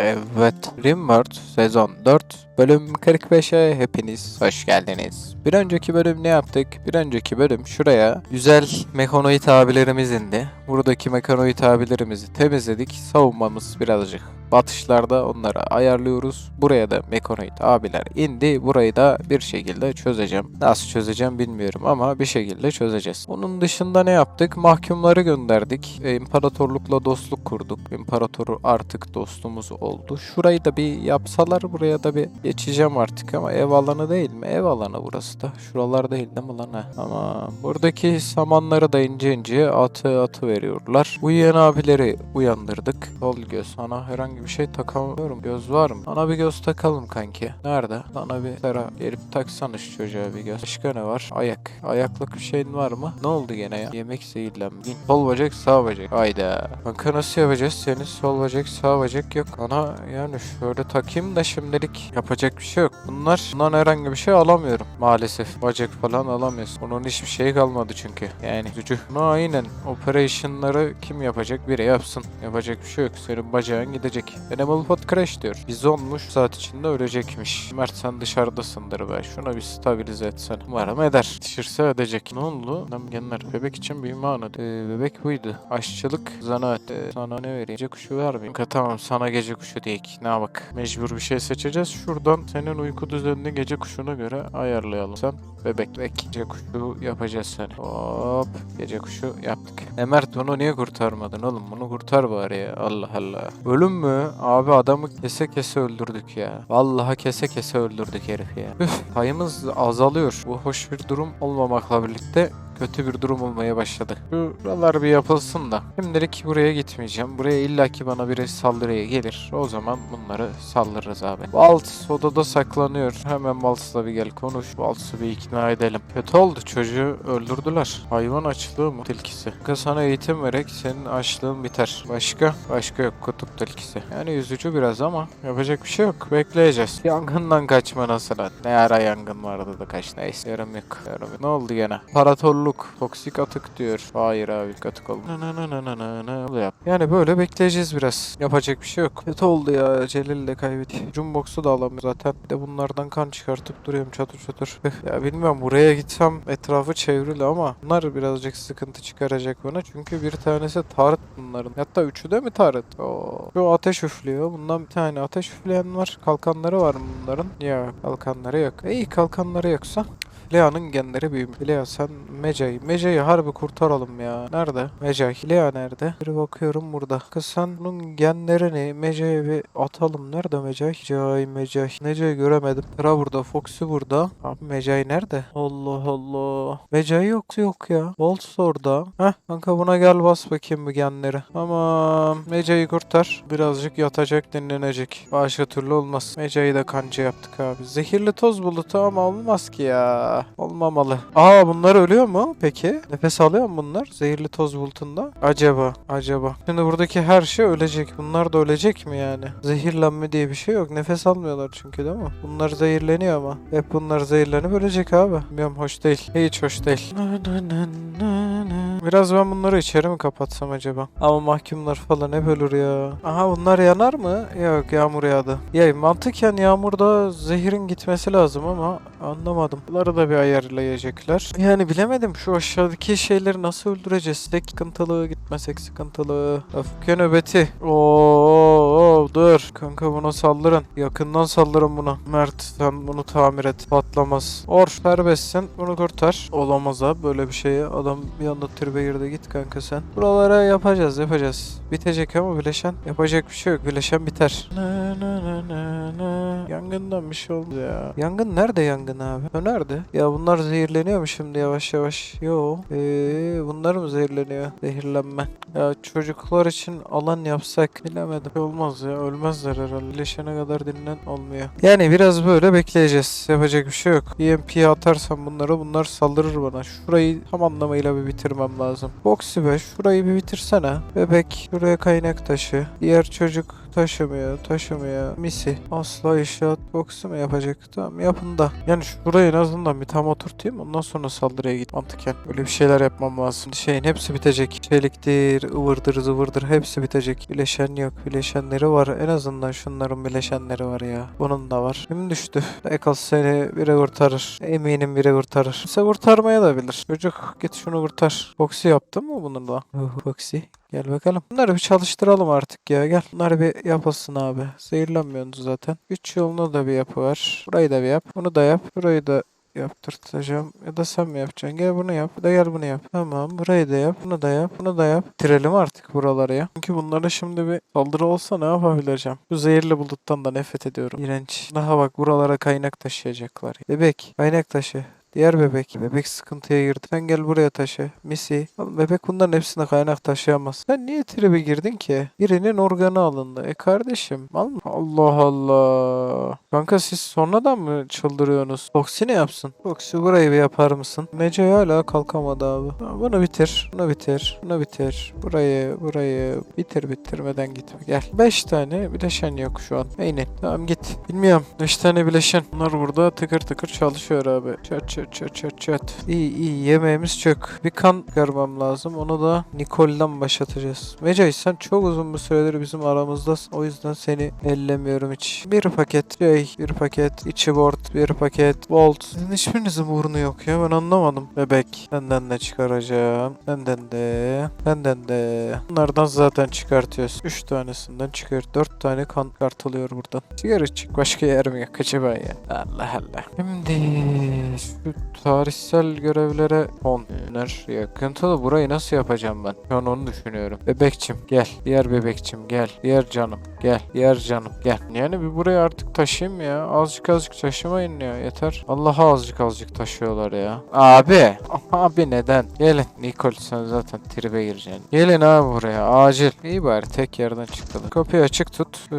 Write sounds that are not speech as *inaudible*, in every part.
Evet, Rimworld sezon 4 bölüm 45'e hepiniz hoş geldiniz. Bir önceki bölüm ne yaptık? Bir önceki bölüm şuraya güzel mekanoid abilerimiz indi. Buradaki mekanoid abilerimizi temizledik. Savunmamız birazcık batışlarda onları ayarlıyoruz. Buraya da mekanoid abiler indi. Burayı da bir şekilde çözeceğim. Nasıl çözeceğim bilmiyorum ama bir şekilde çözeceğiz. Onun dışında ne yaptık? Mahkumları gönderdik. E, İmparatorlukla dostluk kurduk. İmparatoru artık dostumuz oldu. Şurayı da bir yapsalar buraya da bir geçeceğim artık ama ev alanı değil mi? Ev alanı burası da. Şuralar değil değil mi lan? ha? Ama buradaki samanları da ince ince atı atı veriyorlar. Uyuyan abileri uyandırdık. Sol göz. Sana herhangi bir şey takamıyorum. Göz var mı? Sana bir göz takalım kanki. Nerede? Sana bir sera gelip taksana şu çocuğa bir göz. Başka ne var? Ayak. Ayaklık bir şeyin var mı? Ne oldu gene ya? Yemek zehirlenmiş. Sol bacak sağ bacak. Hayda. Kanka nasıl yapacağız? Senin sol bacak sağ bacak yok. Ana yani şöyle takayım da şimdilik yapacak bir şey yok. Bunlar bundan herhangi bir şey alamıyorum. Maalesef. Bacak falan alamıyorsun. Onun hiçbir şeyi kalmadı çünkü. Yani üzücü. No, aynen. Operation'ları kim yapacak? Biri yapsın. Yapacak bir şey yok. Senin bacağın gidecek. Animal Pod Crash diyor. Bizonmuş saat içinde ölecekmiş. Mert sen dışarıdasındır be. Şuna bir stabilize etsen. Umarım eder. Yetişirse edecek. Ne oldu? Namgenler. Bebek için büyüme anı. Ee, bebek buydu. Aşçılık, zanaat. Ee, sana ne vereyim? Gece kuşu vermeyeyim. Kanka tamam sana gece kuşu değil. Ne bak. Mecbur bir şey seçeceğiz. Şuradan senin uyku düzenini gece kuşuna göre ayarlayalım. Sen bebek bek. Gece kuşu yapacağız seni. Hop. Gece kuşu yaptık. E Mert bunu niye kurtarmadın oğlum? Bunu kurtar bari ya. Allah Allah. Ölüm mü? Abi adamı kese kese öldürdük ya. Vallahi kese kese öldürdük herif ya. Üf. Sayımız azalıyor. Bu hoş bir durum olmamakla birlikte kötü bir durum olmaya başladı. Şuralar bir yapılsın da. Şimdilik buraya gitmeyeceğim. Buraya illaki bana biri saldırıya gelir. O zaman bunları saldırırız abi. Waltz odada saklanıyor. Hemen Waltz'la bir gel konuş. Waltz'ı bir ikna edelim. Kötü oldu çocuğu öldürdüler. Hayvan açlığı mı tilkisi? Sana eğitim vererek senin açlığın biter. Başka? Başka yok kutup tilkisi. Yani üzücü biraz ama yapacak bir şey yok. Bekleyeceğiz. Yangından kaçma nasıl? Ne ara yangın vardı da kaç neyse. Yarım yok. Yarım yok. Ne oldu gene? Paratorluk. Toksik atık diyor. Hayır abi atık oldu. Yap. Yani böyle bekleyeceğiz biraz. Yapacak bir şey yok. Kötü oldu ya. Celil de kaybetti. Jumbox'u da alamıyor zaten. Bir de bunlardan kan çıkartıp duruyorum çatır çatır. Üf, ya bilmiyorum buraya gitsem etrafı çevrili ama bunlar birazcık sıkıntı çıkaracak bana. Çünkü bir tanesi tarıt bunların. Hatta üçü de mi tarıt? Oo. Şu ateş üflüyor. Bundan bir tane ateş üfleyen var. Kalkanları var mı bunların? Ya kalkanları yok. İyi kalkanları yoksa Lea'nın genleri büyümüş. Lea sen Meca'yı. Meca'yı harbi kurtaralım ya. Nerede? Meca. Lea nerede? Bir bakıyorum burada. Kız sen bunun genlerini Meca'ya bir atalım. Nerede Mecay? Mecay Mecay. Meca'yı göremedim. Tera burada. Foxy burada. Abi Mecay nerede? Allah Allah. Mecay yok yok ya. Bolt orada. Heh kanka buna gel bas bakayım bu genleri. Tamam. Meca'yı kurtar. Birazcık yatacak dinlenecek. Başka türlü olmaz. Meca'yı da kanca yaptık abi. Zehirli toz bulutu ama olmaz ki ya. Olmamalı. Aa bunlar ölüyor mu peki? Nefes alıyor mu bunlar? Zehirli toz bulutunda. Acaba, acaba. Şimdi buradaki her şey ölecek. Bunlar da ölecek mi yani? Zehirlenme diye bir şey yok. Nefes almıyorlar çünkü değil mi? Bunlar zehirleniyor ama. Hep bunlar zehirlenip ölecek abi. Bilmiyorum hoş değil. Hiç hoş değil. Biraz ben bunları içeri mi kapatsam acaba? Ama mahkumlar falan hep ölür ya. Aha bunlar yanar mı? Yok yağmur yağdı. Ya mantıken yağmurda zehirin gitmesi lazım ama anlamadım. Bunları da bir ayarlayacaklar. Yani bilemedim şu aşağıdaki şeyleri nasıl öldüreceğiz? Sıkıntılı gitmesek sıkıntılı. Öfke nöbeti. Oo, dur. Kanka buna saldırın. Yakından saldırın buna. Mert sen bunu tamir et. Patlamaz. Or serbestsin. Bunu kurtar. Olamaz abi böyle bir şeye. Adam bir anda tribe girdi. Git kanka sen. Buralara yapacağız yapacağız. Bitecek ama bileşen. Yapacak bir şey yok. Bileşen biter. Na, na, na, na, na. Yangından bir şey oldu ya. Yangın nerede yangın abi? O nerede? Ya bunlar zehirleniyor mu şimdi yavaş yavaş? Yo. Eee bunlar mı zehirleniyor? Zehirlenme. Ya çocuklar için alan yapsak bilemedim. Olmaz ya ölmezler herhalde. Bileşene kadar dinlen olmuyor. Yani biraz böyle bekleyeceğiz. Yapacak bir şey yok. EMP'ye atarsam bunları bunlar saldırır bana. Şurayı tam anlamıyla bir bitirmem lazım. Boxy be şurayı bir bitirsene. Bebek şuraya kaynak taşı. Diğer çocuk taşımıyor, taşımıyor. Misi asla inşaat boksu mu yapacak? Tamam yapın da. Yani şurayı en azından bir tam oturtayım ondan sonra saldırıya git mantıken. Böyle bir şeyler yapmam lazım. Şeyin hepsi bitecek. Çeliktir, ıvırdır, zıvırdır hepsi bitecek. Bileşen yok. Bileşenleri var. En azından şunların bileşenleri var ya. Bunun da var. Kim düştü? Ekal seni biri kurtarır. Eminim biri kurtarır. Kimse kurtarmaya da bilir. Çocuk git şunu kurtar. Boksi yaptın mı bunu da? Boksi. Gel bakalım. Bunları bir çalıştıralım artık ya. Gel. Bunları bir yapılsın abi. Zehirlenmiyorsunuz zaten. Güç yoluna da bir yapı var. Burayı da bir yap. Bunu da yap. Burayı da yaptırtacağım. Ya da sen mi yapacaksın? Gel bunu yap. Ya da gel bunu yap. Tamam. Burayı da yap. Bunu da yap. Bunu da yap. Bitirelim artık buraları ya. Çünkü bunlara şimdi bir saldırı olsa ne yapabileceğim? Bu zehirli buluttan da nefret ediyorum. İğrenç. Daha bak buralara kaynak taşıyacaklar. Bebek. Kaynak taşı. Diğer bebek. Bebek sıkıntıya girdi. Sen gel buraya taşı. Misi. Oğlum bebek bunların hepsine kaynak taşıyamaz. Sen niye tribe girdin ki? Birinin organı alındı. E kardeşim. Mal mı? Allah Allah. Kanka siz sonradan mı çıldırıyorsunuz? Foxy ne yapsın? Foxy burayı bir yapar mısın? Nece hala kalkamadı abi. Bunu bitir. Bunu bitir. Bunu bitir. Burayı burayı bitir bitirmeden git. Gel. 5 tane bileşen yok şu an. Aynen. Tamam git. Bilmiyorum. 5 tane bileşen. Bunlar burada tıkır tıkır çalışıyor abi. Çat çat çat çat çat. İyi iyi yemeğimiz çok. Bir kan görmem lazım. Onu da Nicole'dan başlatacağız. Mecai sen çok uzun bir süredir bizim aramızdasın. O yüzden seni ellemiyorum hiç. Bir paket şey, bir paket içi board, bir paket volt. Sizin hiçbirinizin burnu yok ya ben anlamadım. Bebek. Senden de çıkaracağım. Senden de. Senden de. Bunlardan zaten çıkartıyoruz. 3 tanesinden çıkar. 4 tane kan kartılıyor buradan. Sigara çık. Başka yer mi yok acaba ya? Allah Allah. Şimdi şu tarihsel görevlere 10 iner. Yakıntılı burayı nasıl yapacağım ben? Şu an onu düşünüyorum. Bebekçim gel. Diğer bebekçim gel. Diğer canım gel. Diğer canım gel. Yani bir burayı artık taşıyayım ya. Azıcık azıcık taşımayın ya. Yeter. Allah'a azıcık azıcık taşıyorlar ya. Abi. Abi neden? Gelin. Nikol sen zaten tribe gireceksin. Gelin abi buraya. Acil. İyi bari tek yerden çıktılar. Kapıyı açık tut. Ee,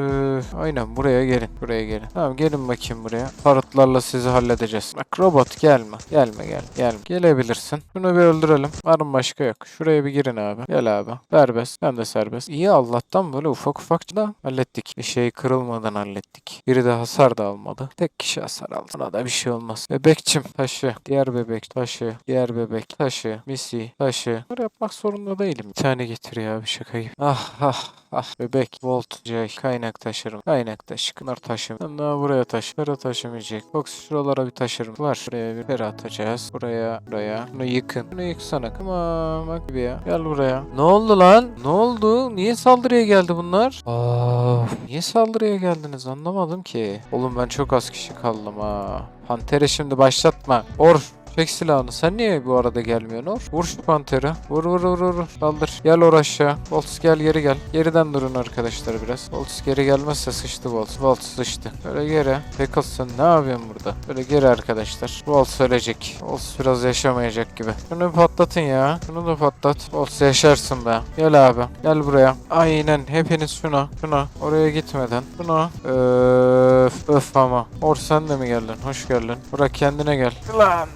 aynen buraya gelin. Buraya gelin. Tamam gelin bakayım buraya. Tarıtlarla sizi halledeceğiz. Bak robot gelme. Gelme gel. Gelme. Gelebilirsin. Şunu bir öldürelim. Var başka yok. Şuraya bir girin abi. Gel abi. Serbest. Sen de serbest. İyi Allah'tan böyle ufak ufak da hallettik. Bir şey kırılmadan hallettik. Biri de hasar da almadı. Tek kişi hasar aldı. Ona da bir şey olmaz. Bebekçim taşı. Diğer bebek taşı. Diğer bebek taşı. Misi taşı. Bunları yapmak zorunda değilim. Bir tane getir ya bir şaka gibi. Ah ah ah. Bebek. Volt. J. Kaynak taşırım. Kaynak taşı. Bunlar taşım. Sen daha buraya taşı. Pera taşımayacak. Box şuralara bir taşırım. Var. Buraya bir pera atacağız. Buraya. Buraya. Bunu yıkın. Bunu yıksana. Tamam. Bak bir ya. Gel buraya. Ne oldu lan? Ne oldu? Niye saldırıya geldi bunlar? Aa, niye saldırıya geldiniz anlamadım ki. Oğlum ben çok az kişi kaldım ha. Pantere şimdi başlatma. Or. Çek silahını. Sen niye bu arada gelmiyorsun Or? Vur şu panteri. Vur vur vur vur. Saldır. Gel or aşağı. Volts gel geri gel. Geriden durun arkadaşlar biraz. Volts geri gelmezse sıçtı Volts. Volts sıçtı. Böyle geri. Pickles sen ne yapıyorsun burada? Böyle geri arkadaşlar. Volts ölecek. Volts biraz yaşamayacak gibi. Şunu bir patlatın ya. Şunu da patlat. Volts yaşarsın be. Gel abi. Gel buraya. Aynen. Hepiniz şuna. Şuna. Oraya gitmeden. Şuna. Öf. Öf ama. Or sen de mi geldin? Hoş geldin. Burak kendine gel. Lan.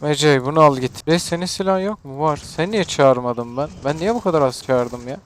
Mecey bunu al git. Reis senin silahın yok mu? Var. Sen niye çağırmadın ben? Ben niye bu kadar az çağırdım ya?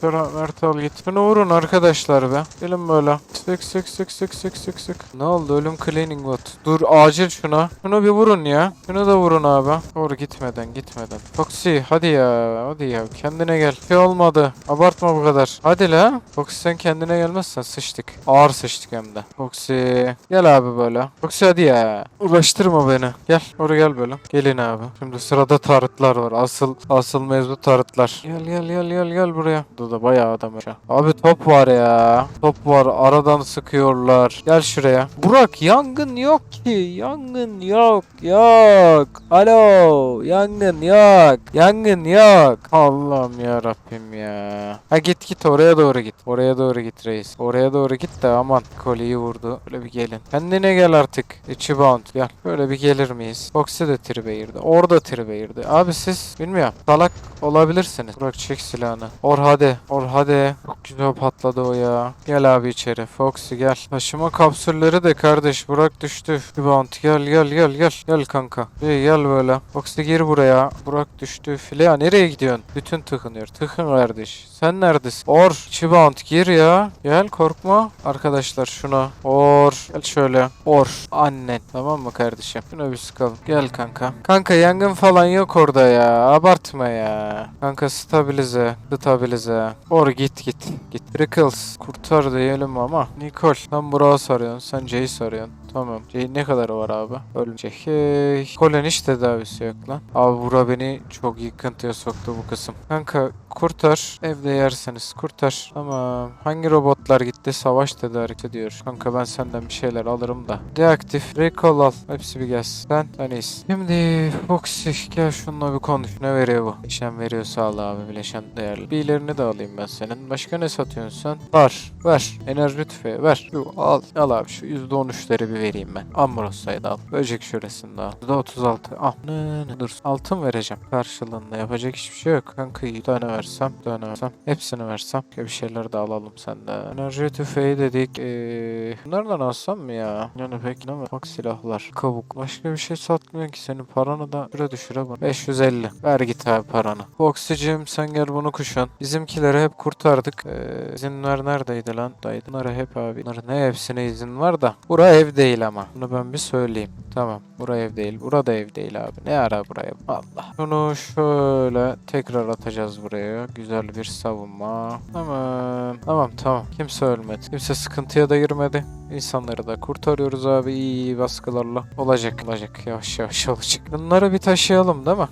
Sıra Mert al git. Şunu vurun arkadaşlar be. Gelin böyle. Sık sık sık sık sık sık sık. Ne oldu ölüm cleaning bot. Dur acil şuna. Şunu bir vurun ya. Şunu da vurun abi. Doğru gitmeden gitmeden. Foxy hadi ya. Hadi ya. Kendine gel. Şey olmadı. Abartma bu kadar. Hadi la. Foxy sen kendine gelmezsen sıçtık. Ağır sıçtık hem de. Foxy. Gel abi böyle. Foxy hadi ya. Uğraştırma beni. Gel. Oraya gel böyle. Gelin abi. Şimdi sırada tarıtlar var. Asıl asıl mevzu tarıtlar. Gel gel gel gel gel buraya. Burada da bayağı adam. Abi top var ya. Top var. Aradan sıkıyorlar. Gel şuraya. Burak yangın yok ki. Yangın yok. Yok. Alo. Yangın yok. Yangın yok. Allah'ım ya Rabbim ya. Ha git git oraya doğru git. Oraya doğru git reis. Oraya doğru git de aman. Koliyi vurdu. Böyle bir gelin. Kendine gel artık. İçi bound. Gel. Böyle bir gelir miyiz? Foxy de tribe girdi. Orada tribe girdi. Abi siz bilmiyorum. Salak olabilirsiniz. Burak çek silahını. Or hadi. Or hadi. Çok patladı o ya. Gel abi içeri. Foxy gel. Taşıma kapsülleri de kardeş. Burak düştü. Bant gel gel gel gel. Gel kanka. İyi gel böyle. Foxy gir buraya. Burak düştü. Filea nereye gidiyorsun? Bütün tıkınıyor. Tıkın kardeş. Sen neredesin? Or. Çibant gir ya. Gel korkma. Arkadaşlar şuna. Or. Gel şöyle. Or. Annen. Tamam mı kardeşim? Şuna bir sıkalım. Gel kanka. Kanka yangın falan yok orada ya. Abartma ya. Kanka stabilize. Stabilize. Or git git. Git. Rickles. Kurtar diyelim ama. Nicole. Sen Burak'ı sarıyorsun. Sen Jay'i sarıyorsun. Tamam. Jay ne kadar var abi? Ölecek. Hey. Cole'in hiç tedavisi yok lan. Abi Burak beni çok yıkıntıya soktu bu kısım. Kanka kurtar. Evde yerseniz kurtar. Tamam. Hangi robotlar gitti? Savaş tedarik ediyor. Kanka ben senden bir şeyler alırım da. Deaktif. Recall al. Hepsi bir gelsin. Sen, sen iyisin. Şimdi Foxy gel şununla bir konuş. Ne veriyor bu? Bileşen veriyor sağ ol abi. Bileşen değerli. Bir ilerini de alayım ben senin. Başka ne satıyorsun sen? Var. Ver. Enerji tüfeği ver. Şu al. Al abi şu %13'leri bir vereyim ben. Ambrosa'yı da al. Böcek şuresini de al. %36. Al. Ne, ne, dur. Altın vereceğim. Karşılığında yapacak hiçbir şey yok. Kanka iyi. Bir tane versem. Tane versem. Hepsini versem. Bir şeyler de alalım senden. Enerji tüfeği dedik. Ee, bunlardan alsam mı ya? Yani pek ne Bak silahlar. Kabuk. Başka bir şey satmıyor ki senin paranı da şuraya düşüre bana. 550. Ver git abi paranı. Foxy'cim sen gel bunu kuşan. Bizimkileri hep kurtardık. Ee, izinler neredeydi lan? Daydı. Bunlara hep abi. Bunların ne hepsine izin var da. Bura ev değil ama. Bunu ben bir söyleyeyim. Tamam. Bura ev değil. Bura da ev değil abi. Ne ara buraya? Allah. Şunu şöyle tekrar atacağız buraya. Güzel bir savunma. Tamam. Tamam tamam. Kimse ölmedi. Kimse sıkıntıya da girmedi. İnsanları da kurtarıyoruz abi iyi baskılarla. Olacak olacak yavaş yavaş olacak. Bunları bir taşıyalım değil mi?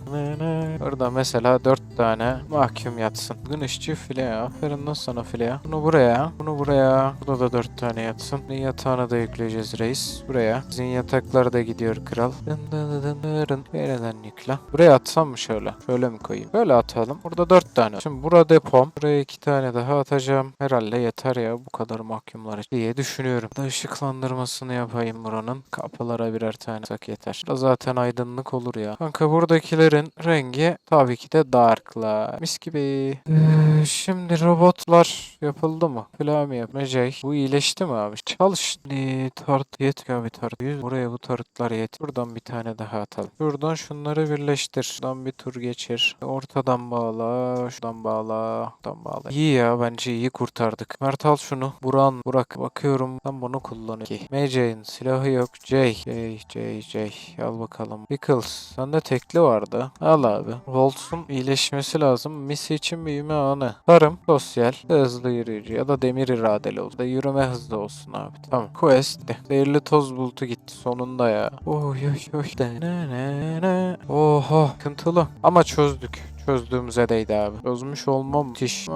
Burada mesela 4 tane mahkum yatsın. Bugün işçi file Aferin lan sana file Bunu buraya. Bunu buraya. Burada da 4 tane yatsın. Yatağını da yükleyeceğiz reis. Buraya. Sizin yataklar da gidiyor kral. Dın dın dın dın. Nereden yükle? Buraya atsam mı şöyle? Şöyle mi koyayım? Böyle atalım. Burada 4 tane. Şimdi burada depom. Buraya 2 tane daha atacağım. Herhalde yeter ya bu kadar mahkumlar için diye düşünüyorum. Da ışıklandırmasını yapayım buranın. Kapılara birer tane tak yeter. Da zaten aydınlık olur ya. Kanka buradakilerin rengi tabii ki de darkla. Mis gibi. Ee, şimdi robotlar yapıldı mı? Yap. Mecey. Bu iyileşti mi abi? Çalış. Ne tart yet abi tart. Yüz. Buraya bu tartlar yet. Buradan bir tane daha atalım. Şuradan şunları birleştir. Şuradan bir tur geçir. Ortadan bağla. Şuradan bağla. Şuradan bağla. İyi ya bence iyi kurtardık. Mert al şunu. Buran. Burak. Bakıyorum. Ben bunu kullanıyorum. Ki. MJ'in silahı yok. J. J. J. J. Al bakalım. Pickles. Sende tekli vardı. Al abi. Volts'un iyileşmesi lazım. Misi için büyüme anı. Tarım. Sosyal. Hızlı yürüyücü ya da demir iradeli olsun. Da yürüme hızlı olsun abi. Tamam. Quest. de. Toz bulutu gitti sonunda ya. Oy oy oy. De ne ne ne. Oha. Sıkıntılı. Ama çözdük. Çözdüğümüze değdi abi. Çözmüş olmam müthiş.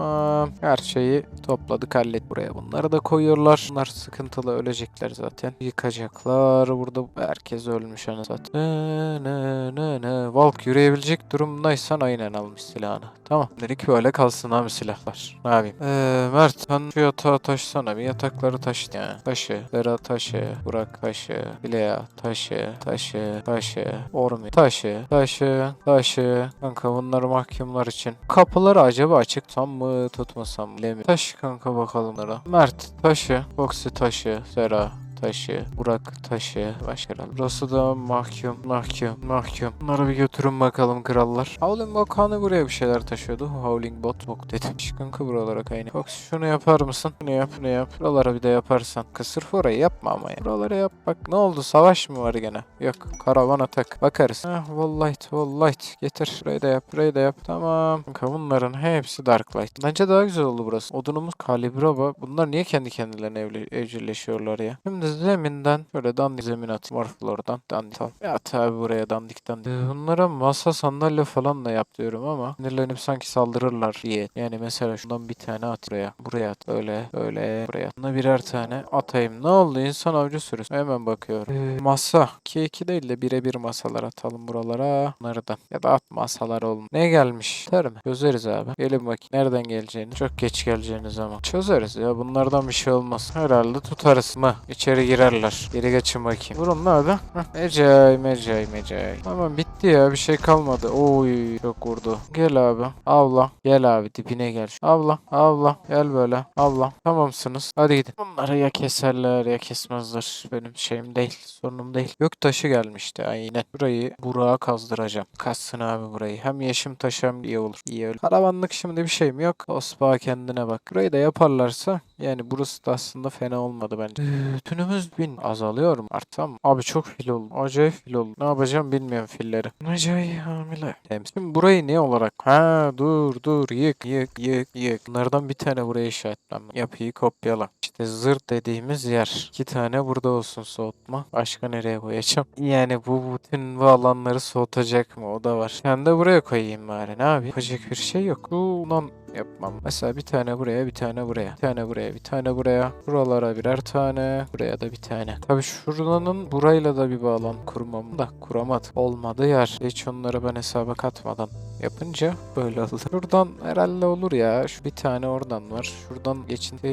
Her şeyi topladık hallet buraya. Bunları da koyuyorlar. Bunlar sıkıntılı ölecekler zaten. Yıkacaklar. Burada herkes ölmüş ana zaten. Ne ne ne ne. Valk yürüyebilecek durumdaysan aynen almış silahını. Tamam. Dedik böyle kalsın abi silahlar. Ne yapayım? Ee, Mert sen şu yatağı taşısana. Bir yatakları taşı ya. Taşı. Vera taşı. Burak taşı. Bilea taşı. Taşı. Taşı. Ormi taşı. Taşı. Taşı. Kanka bunlar mahkumlar için. Kapıları acaba açıksam mı tutmasam mı bilemiyorum. Taşı kanka bakalım. Mert taşı. Boksi taşı. Sera taşı, Burak taşı, başka. Burası da mahkum, mahkum, mahkum. Bunları bir götürün bakalım krallar. Howling Bakanı buraya bir şeyler taşıyordu. Howling Bot bok dedim. Kanka buralara kaynağı. Bak şunu yapar mısın? Bunu yap, bunu yap. Buralara bir de yaparsan. Kısır orayı yapma ama ya. Buraları yap bak. Ne oldu? Savaş mı var gene? Yok. Karavan atak. Bakarız. Heh, Walllight, Walllight. Getir. Burayı da yap, burayı da yap. Tamam. Kanka bunların hepsi Darklight. Bence daha güzel oldu burası. Odunumuz kalibra bak. Bunlar niye kendi kendilerine evli, evcilleşiyorlar ya? Şimdi zeminden şöyle dandik zemin atayım. Warfloor'dan dandik al. Ya tabi buraya dandik dandik. Ee, Bunlara masa sandalye falan da yap diyorum ama sinirlenip sanki saldırırlar diye. Yani mesela şundan bir tane at buraya. Buraya at. Öyle öyle buraya at. Buna birer tane atayım. Ne oldu? İnsan avcı sürüsü. Hemen bakıyorum. Ee, masa. 2-2 değil de birebir masalar atalım buralara. Bunları da. Ya da at masalar olun. Ne gelmiş? Ter mi? Çözeriz abi. Gelin bakayım. Nereden geleceğini. Çok geç geleceğini zaman. Çözeriz ya. Bunlardan bir şey olmaz. Herhalde tutarız mı? İçeri içeri girerler. Geri geçin bakayım. Vurun ne abi? Heh. Mecay mecay mecay. Tamam bitti ya bir şey kalmadı. Oy çok vurdu. Gel abi. Avla. Gel abi dibine gel. Avla. Avla. Gel böyle. Avla. Tamamsınız. Hadi gidin. Bunları ya keserler ya kesmezler. Benim şeyim değil. Sorunum değil. Göktaşı gelmişti aynen. Burayı Burak'a kazdıracağım. Kaçsın abi burayı. Hem yeşim taşı hem iyi olur. İyi öyle. Karavanlık şimdi bir şeyim yok. Ospa kendine bak. Burayı da yaparlarsa yani burası da aslında fena olmadı bence. Ee, bin azalıyor mu? Artsam Abi çok fil oldu. Acayip fil oldu. Ne yapacağım bilmiyorum filleri. Acayip hamile. Şimdi burayı ne olarak? Ha dur dur yık yık yık yık. Bunlardan bir tane buraya işaretlenme. Yapıyı kopyala. İşte zır dediğimiz yer. İki tane burada olsun soğutma. Başka nereye koyacağım? *laughs* Yani bu bütün bu alanları soğutacak mı? O da var. Ben de buraya koyayım bari. Ne yapayım? Yapacak bir şey yok. Bundan yapmam. Mesela bir tane buraya, bir tane buraya. Bir tane buraya, bir tane buraya. Buralara birer tane. Buraya da bir tane. Tabii şuranın burayla da bir bağlam kurmam da kuramadım. Olmadı yer. Hiç onları ben hesaba katmadan yapınca böyle oldu. Şuradan herhalde olur ya. Şu bir tane oradan var. Şuradan geçinti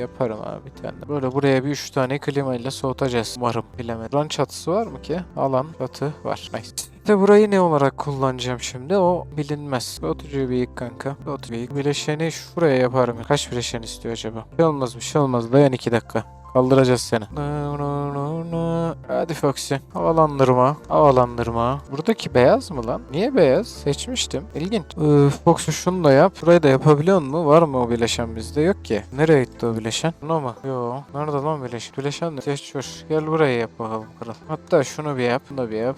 yaparım abi bir tane. Böyle buraya bir üç tane klimayla soğutacağız. Umarım bilemedim. Buranın çatısı var mı ki? Alan çatı var. Nice. İşte burayı ne olarak kullanacağım şimdi o bilinmez. Soğutucuyu bir yık kanka. Yık. Bileşeni şuraya yaparım. Kaç bileşen istiyor acaba? Bir şey olmaz bir şey olmaz. Dayan iki dakika. Kaldıracağız seni. Hadi Foxy. Havalandırma. Havalandırma. Buradaki beyaz mı lan? Niye beyaz? Seçmiştim. İlginç. Ee, Foxy şunu da yap. Burayı da yapabiliyor mu? Var mı o bileşen bizde? Yok ki. Nereye gitti o bileşen? Buna mı? Yo. Nerede lan bileşen? Bileşen de seçiyor. Gel buraya yap bakalım kral. Hatta şunu bir yap. Bunu da bir yap.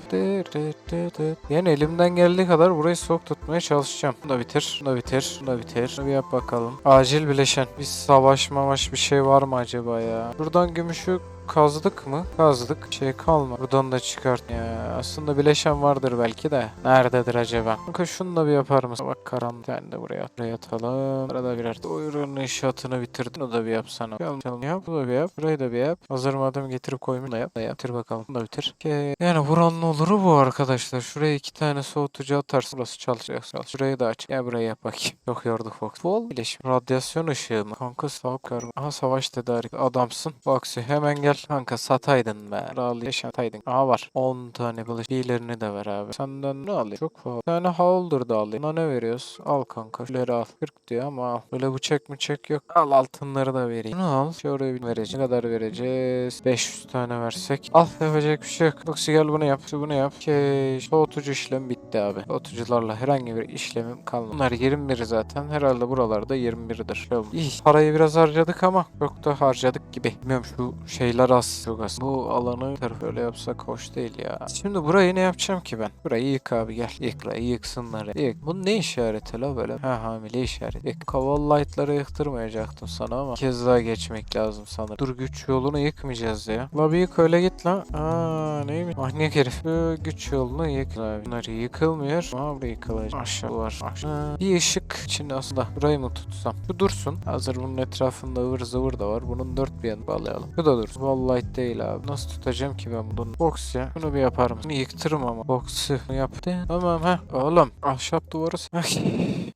Yani elimden geldiği kadar burayı soğuk tutmaya çalışacağım. Bunu da bitir. Bunu da bitir. Bunu da bitir. Bunu bir yap bakalım. Acil bileşen. Bir savaş mavaş bir şey var mı acaba ya? Buradan gümüş yok kazdık mı? Kazdık. Şey kalma. Buradan da çıkart. Ya aslında bileşen vardır belki de. Nerededir acaba? Kanka şunu da bir yapar mısın? Bak karanlık. Sen de buraya. Buraya atalım. Arada birer. Oyunun inşaatını bitirdin. Onu da bir yapsana. Çalın yap. Bu da bir yap. Burayı da bir yap. Hazır madem getirip koymuş. Da yap. Da yap. Bitir bakalım. Bunu da bitir. Okey. Yani buranın oluru bu arkadaşlar. Şuraya iki tane soğutucu atarsın. Burası çalışacak. Çalış. Şurayı da aç. Gel buraya yap bakayım. *laughs* Çok yorduk Fox. Bol bileşim. Radyasyon ışığı mı? Kanka sağ. Aha savaş tedarik. Adamsın. Foxy hemen gel. Kanka sataydın be. Kralı yaşataydın. Aha var. 10 tane kılıç. Diğerlerini de ver abi. Senden ne alayım? Çok pahalı. Bir tane Howler da alayım. Buna ne veriyoruz? Al kanka. Şunları al. 40 diyor ama al. Böyle bıçak bıçak yok. Al altınları da vereyim. Bunu al. Şuraya bir vereceğiz. Ne kadar vereceğiz? 500 tane versek. Al yapacak bir şey yok. Foxy gel bunu yap. Bunu yap. Okey. Soğutucu işlem bitti abi. Soğutucularla herhangi bir işlemim kalmadı. Bunlar 21 zaten. Herhalde buralarda 21'dir. Şöyle. İyi. Parayı biraz harcadık ama çok da harcadık gibi. Bilmiyorum şu şeyler az. Çok az. Bu alanı tarafı öyle yapsak hoş değil ya. Şimdi burayı ne yapacağım ki ben? Burayı yık abi gel. Yık burayı yıksınlar. Yık. Bu ne işareti la böyle? Ha hamile işareti. Yık. Kaval light'ları yıktırmayacaktım sana ama kez daha geçmek lazım sanırım. Dur güç yolunu yıkmayacağız ya. La yık öyle git la. Aa neymiş? Manyak herif. Bu güç yolunu yık abi. Bunlar yıkılmıyor. Aha burayı yıkılacak. Aşağı var. Aşağı. Bir ışık. Şimdi aslında burayı mı tutsam? Bu dursun. Hazır bunun etrafında ıvır zıvır da var. Bunun dört bir yanı bağlayalım. Bu da dursun. Vallahi değil abi. Nasıl tutacağım ki ben bunu? Box ya. Bunu bir yapar mısın? Bunu yıktırım ama. Box'u yaptı. Tamam ha. Oğlum. Ahşap duvarı.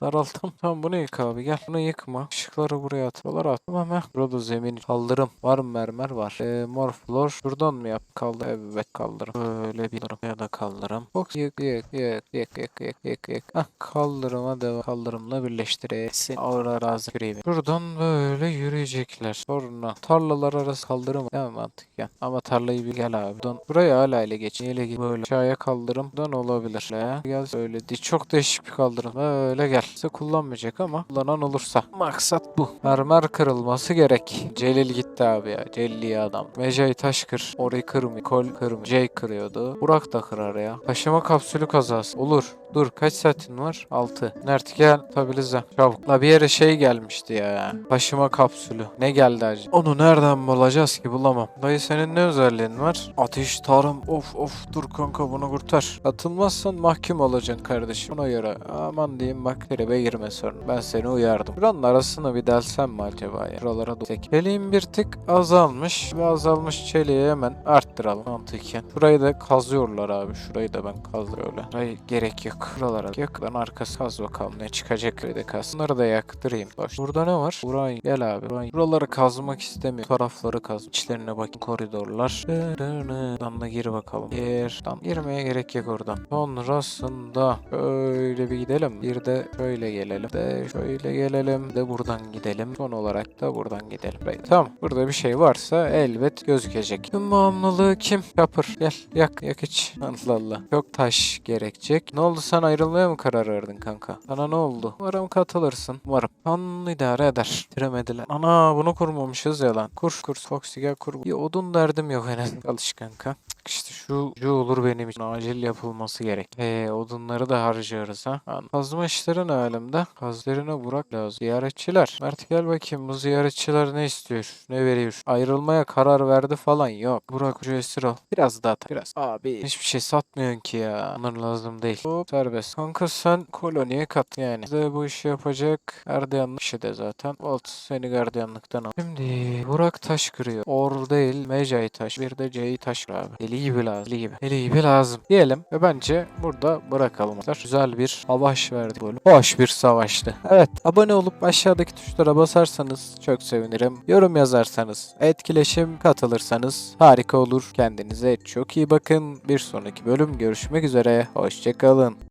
Daralttım. Tamam *laughs* bunu yık abi gel. Bunu yıkma. Işıkları buraya at. Buralara at. Tamam ha. Burada zemin. Kaldırım. Var mı mermer? Var. Ee, mor flor. Şuradan mı yap? Kaldı. Evet kaldırım. Böyle bir kaldırım. Ya da kaldırım. Box yık yık yık yık yık yık yık yık. Hah kaldırıma devam. Kaldırımla birleştiresin. Ağır razı yüreğimi. Şuradan böyle yürüyecekler. Sonra tarlalar arası kaldırım. Değil mi mantıken? Ama tarlayı bir gel abi. Buradan buraya hala ele geç. Ele geç. Böyle aşağıya kaldırım. Buradan olabilir. Le. Gel öyle. Di çok değişik bir kaldırım. Böyle gel. Size kullanmayacak ama kullanan olursa. Maksat bu. Mermer kırılması gerek. Celil gitti abi ya. Celli adam. Mecai taş kır. Orayı kırmıyor. Kol kırmıyor. Jay kırıyordu. Burak da kırar ya. Taşıma kapsülü kazası. Olur. Dur kaç saatin var? 6. Mert gel stabilize. Çabuk. La bir yere şey gelmişti ya. Taşıma kapsülü. Ne geldi acı? Onu nereden bulacağız ki bulamam. Dayı senin ne özelliğin var? Ateş, tarım. Of of dur kanka bunu kurtar. Atılmazsan mahkum olacaksın kardeşim. Ona göre aman diyeyim bak tribe girme sonra. Ben seni uyardım. Buranın arasını bir delsem mi acaba ya? Buralara doğru. Çeliğin bir tık azalmış. Ve azalmış çeliği hemen arttıralım mantıken. Şurayı da kazıyorlar abi. Şurayı da ben kazıyorum öyle. Hayır gerek yok. Yok. Buralara yak. Arkası kaz bakalım ne çıkacak. Böyle de kaz. Bunları da yaktırayım. Boş. Burada ne var? Burayı gel abi. Burayı. Buraları kazmak istemiyorum. Tarafları kaz. İçlerine bak. Koridorlar. Buradan da gir bakalım. Gir. Tam girmeye gerek yok oradan. Sonrasında şöyle bir gidelim. Bir de şöyle gelelim. De şöyle gelelim. De buradan gidelim. Son olarak da buradan gidelim. Right. Tamam. Burada bir şey varsa elbet gözükecek. Bağımlılığı kim? Kapır. Gel. Yak. Yak iç. Allah Allah. Çok taş gerekecek. Ne oldu sen ayrılmaya mı karar verdin kanka? Sana ne oldu? Umarım katılırsın. Umarım. Kan idare eder. Bitiremediler. Ana bunu kurmamışız ya lan. Kur kur. Foxy gel kur. Bir odun derdim yok en azından. Alış kanka. İşte şu, şu olur benim için. Acil yapılması gerek. Eee odunları da harcarız ha. An- Kazma işleri ne alemde? Kazlarına Burak lazım. Ziyaretçiler. Mert gel bakayım bu ziyaretçiler ne istiyor? Ne veriyor? Ayrılmaya karar verdi falan yok. Burak şu esir al. Biraz daha. Biraz. Abi hiçbir şey satmıyorsun ki ya. Bunlar lazım değil. Hop serbest. Kanka sen koloniye kat yani. Bize bu işi yapacak gardiyanlık işi de zaten. Volt seni gardiyanlıktan al. Şimdi Burak taş kırıyor. Or değil Mecai taş. Bir de C'yi taş abi. Deli gibi lazım. Deli gibi. Deli gibi lazım. Diyelim ve bence burada bırakalım. Güzel bir savaş verdi böyle. Hoş bir savaştı. Evet. Abone olup aşağıdaki tuşlara basarsanız çok sevinirim. Yorum yazarsanız, etkileşim katılırsanız harika olur. Kendinize çok iyi bakın. Bir sonraki bölüm görüşmek üzere. Hoşçakalın.